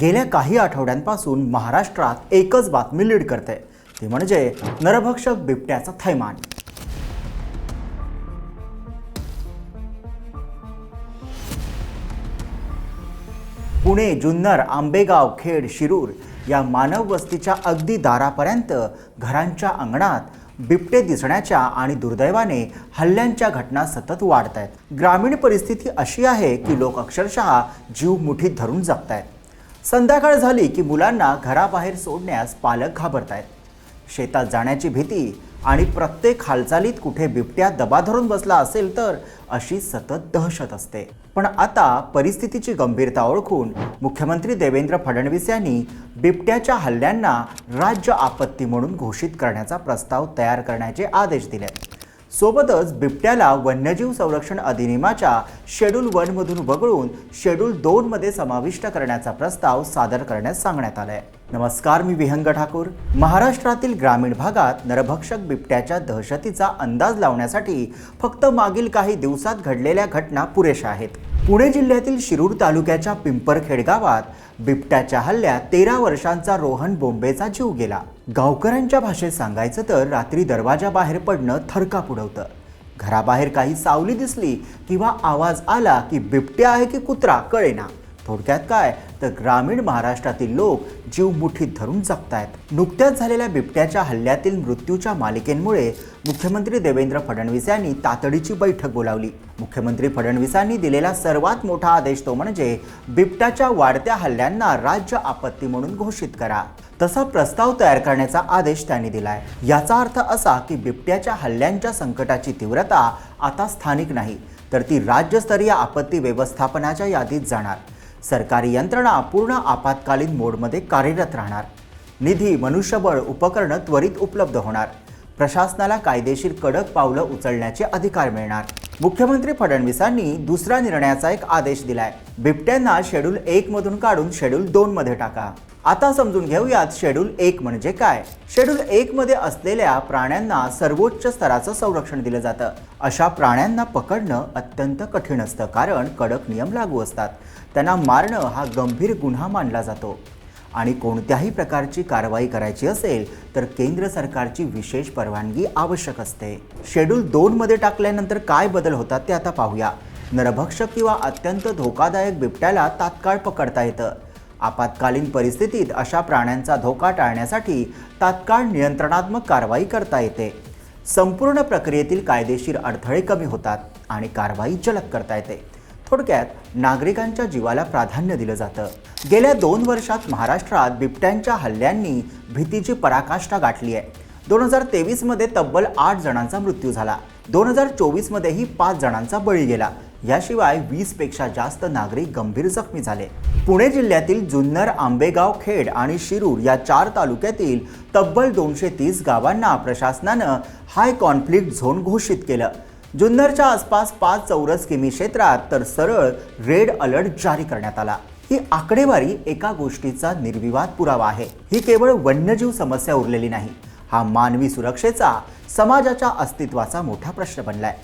गेल्या काही आठवड्यांपासून महाराष्ट्रात एकच बातमी लीड करते. ती म्हणजे नरभक्षक बिबट्याचा थैमान. पुणे जुन्नर आंबेगाव खेड शिरूर या मानव वस्तीच्या अगदी दारापर्यंत घरांच्या अंगणात बिबटे दिसण्याच्या आणि दुर्दैवाने हल्ल्यांच्या घटना सतत वाढत आहेत ग्रामीण परिस्थिती अशी आहे की लोक अक्षरशः जीव मुठीत धरून जगत आहेत संध्याकाळ झाली की मुलांना घराबाहेर सोडण्यास पालक घाबरत आहेत शेतात जाण्याची भीती आणि प्रत्येक हालचालीत कुठे बिबट्या दबा धरून बसला असेल तर अशी सतत दहशत असते. पण आता परिस्थितीची गंभीरता ओळखून मुख्यमंत्री देवेंद्र फडणवीस यांनी बिबट्याच्या हल्ल्यांना राज्य आपत्ती म्हणून घोषित करण्याचा प्रस्ताव तयार करण्याचे आदेश दिले सोबतच बिबट्याला वन्यजीव संरक्षण अधिनियमाच्या शेड्यूल वनमधून वगळून शेड्यूल दोनमध्ये समाविष्ट करण्याचा प्रस्ताव सादर करण्यास सांगण्यात आला आहे नमस्कार मी विहंग ठाकूर. महाराष्ट्रातील ग्रामीण भागात नरभक्षक बिबट्याच्या दहशतीचा अंदाज लावण्यासाठी फक्त मागील काही दिवसात घडलेल्या घटना पुरेशा आहेत. पुणे जिल्ह्यातील शिरूर तालुक्याच्या पिंपरखेड गावात बिबट्याच्या हल्ल्यात तेरा वर्षांचा रोहन बोंबेचा जीव गेला. गावकऱ्यांच्या भाषेत सांगायचं तर रात्री दरवाजाबाहेर पडणं थरका पुढवतं घराबाहेर काही सावली दिसली किंवा आवाज आला की बिबट्या आहे की कुत्रा कळेना. थोडक्यात काय? तर ग्रामीण महाराष्ट्रातील लोक जीव मुठीत धरून जगतायत. नुकत्याच झालेल्या बिबट्याच्या हल्ल्यातील मृत्यूच्या मालिकेमुळे मुख्यमंत्री देवेंद्र फडणवीस यांनी तातडीची बैठक बोलावली. मुख्यमंत्री फडणवीसांनी दिलेला सर्वात मोठा आदेश तो म्हणजे बिबट्याच्या वाढत्या हल्ल्यांना राज्य आपत्ती म्हणून घोषित करा. तसा प्रस्ताव तयार करण्याचा आदेश त्यांनी दिलाय. याचा अर्थ असा की बिबट्याच्या हल्ल्यांच्या संकटाची तीव्रता आता स्थानिक नाही तर ती राज्यस्तरीय आपत्ती व्यवस्थापनाच्या यादीत जाणार. सरकारी यंत्रणा पूर्ण आपत्कालीन मोडमध्ये कार्यरत राहणार. निधी मनुष्यबळ उपकरणं त्वरित उपलब्ध होणार. प्रशासनाला कायदेशीर कडक पावलं उचलण्याचे अधिकार मिळणार. मुख्यमंत्री फडणवीसांनी दुसऱ्या निर्णयाचा एक आदेश दिलाय. बिबट्यांना शेड्यूल एक मधून काढून शेड्यूल दोन मध्ये टाका. आता समजून घेऊयात शेड्यूल एक म्हणजे काय. शेड्यूल एक मध्ये असलेल्या प्राण्यांना सर्वोच्च स्तराचं संरक्षण दिलं जातं. अशा प्राण्यांना पकडणं अत्यंत कठीण असतं कारण कडक नियम लागू असतात. त्यांना मारणं हा गंभीर गुन्हा मानला जातो. आणि कोणत्याही प्रकारची कारवाई करायची असेल तर केंद्र सरकारची विशेष परवानगी आवश्यक असते. शेड्यूल दोनमध्ये टाकल्यानंतर काय बदल होतात ते आता पाहूया. नरभक्षक किंवा अत्यंत धोकादायक बिबट्याला तात्काळ पकडता येतं. आपत्कालीन परिस्थितीत अशा प्राण्यांचा धोका टाळण्यासाठी तात्काळ नियंत्रणात्मक कारवाई करता येते. संपूर्ण प्रक्रियेतील कायदेशीर अडथळे कमी होतात आणि कारवाई जलद करता येते. थोडक्यात नागरिकांच्या जीवाला प्राधान्य दिलं जातं. गेल्या दोन वर्षात महाराष्ट्रात बिबट्यांच्या हल्ल्यांनी भीतीची पराकाष्ठा गाठली आहे. दोन हजार तेवीसमध्ये तब्बल आठ जणांचा मृत्यू झाला. दोन हजार चोवीसमध्येही पाच जणांचा बळी गेला. याशिवाय वीसपेक्षा जास्त नागरिक गंभीर जखमी झाले. पुणे जिल्ह्यातील जुन्नर आंबेगाव खेड आणि शिरूर या चार तालुक्यातील तब्बल दोनशे तीस गावांना प्रशासनानं हाय कॉन्फ्लिक्ट झोन घोषित केलं. जुन्नरच्या आसपास पाच चौरस किमी क्षेत्रात तर सरळ रेड अलर्ट जारी करण्यात आला. ही आकडेवारी एका गोष्टीचा निर्विवाद पुरावा आहे. ही केवळ वन्यजीव समस्या उरलेली नाही. हा मानवी सुरक्षेचा समाजाच्या अस्तित्वाचा मोठा प्रश्न बनलाय.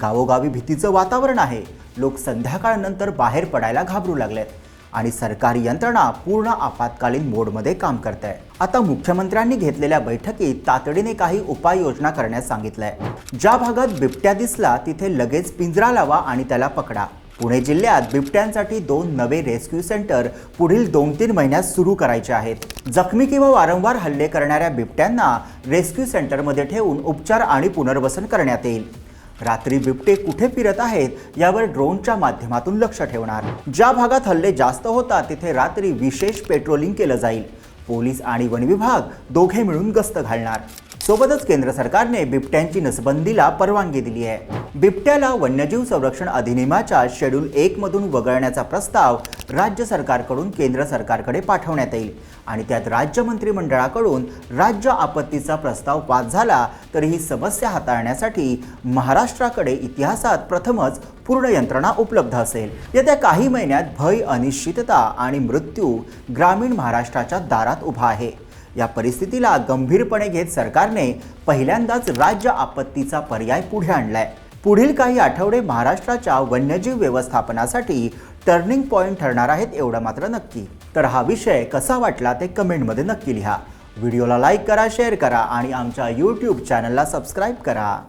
गावोगावी भीतीचं वातावरण आहे. लोक संध्याकाळनंतर बाहेर पडायला घाबरू लागलेत. आणि सरकारी यंत्रणा पूर्ण आपत्कालीन मोडमध्ये काम करत आहे आता मुख्यमंत्र्यांनी घेतलेल्या बैठकीत तातडीने काही उपाययोजना करण्यास सांगितलंय. ज्या भागात बिबट्या दिसला तिथे लगेच पिंजरा लावा आणि त्याला पकडा. पुणे जिल्ह्यात बिबट्यांसाठी दोन नवे रेस्क्यू सेंटर पुढील दोन तीन महिन्यात सुरू करायचे आहेत. जखमी किंवा वारंवार हल्ले करणाऱ्या बिबट्यांना रेस्क्यू सेंटरमध्ये ठेवून उपचार आणि पुनर्वसन करण्यात येईल. रात्री बिबटे कुठे फिरत आहेत यावर ड्रोनच्या माध्यमातून लक्ष ठेवणार. ज्या भागात हल्ले जास्त होतात तिथे रात्री विशेष पेट्रोलिंग केलं जाईल. पोलीस आणि वन विभाग दोघे मिळून गस्त घालणार. सोबतच केंद्र सरकारने बिबट्यांची नसबंदीला परवानगी दिली आहे. बिबट्याला वन्यजीव संरक्षण अधिनियमाच्या शेड्यूल एक मधून वगळण्याचा प्रस्ताव राज्य सरकारकडून केंद्र सरकारकडे पाठवण्यात येईल. आणि त्यात राज्य मंत्रिमंडळाकडून राज्य आपत्तीचा प्रस्ताव पास झाला तर ही समस्या हाताळण्यासाठी महाराष्ट्राकडे इतिहासात प्रथमच पूर्ण यंत्रणा उपलब्ध असेल. येत्या काही महिन्यात भय अनिश्चितता आणि मृत्यू ग्रामीण महाराष्ट्राच्या दारात उभा आहे. या परिस्थितीला गंभीरपणे घेत सरकारने पहिल्यांदाच राज्य आपत्तीचा पर्याय पुढे आणलाय. पुढील काही आठवडे महाराष्ट्राच्या वन्यजीव व्यवस्थापनासाठी टर्निंग पॉईंट ठरणार आहेत एवढं मात्र नक्की. तर हा विषय कसा वाटला ते कमेंटमध्ये नक्की लिहा. व्हिडिओला लाईक करा शेअर करा आणि आमच्या यूट्यूब चॅनलला सबस्क्राईब करा.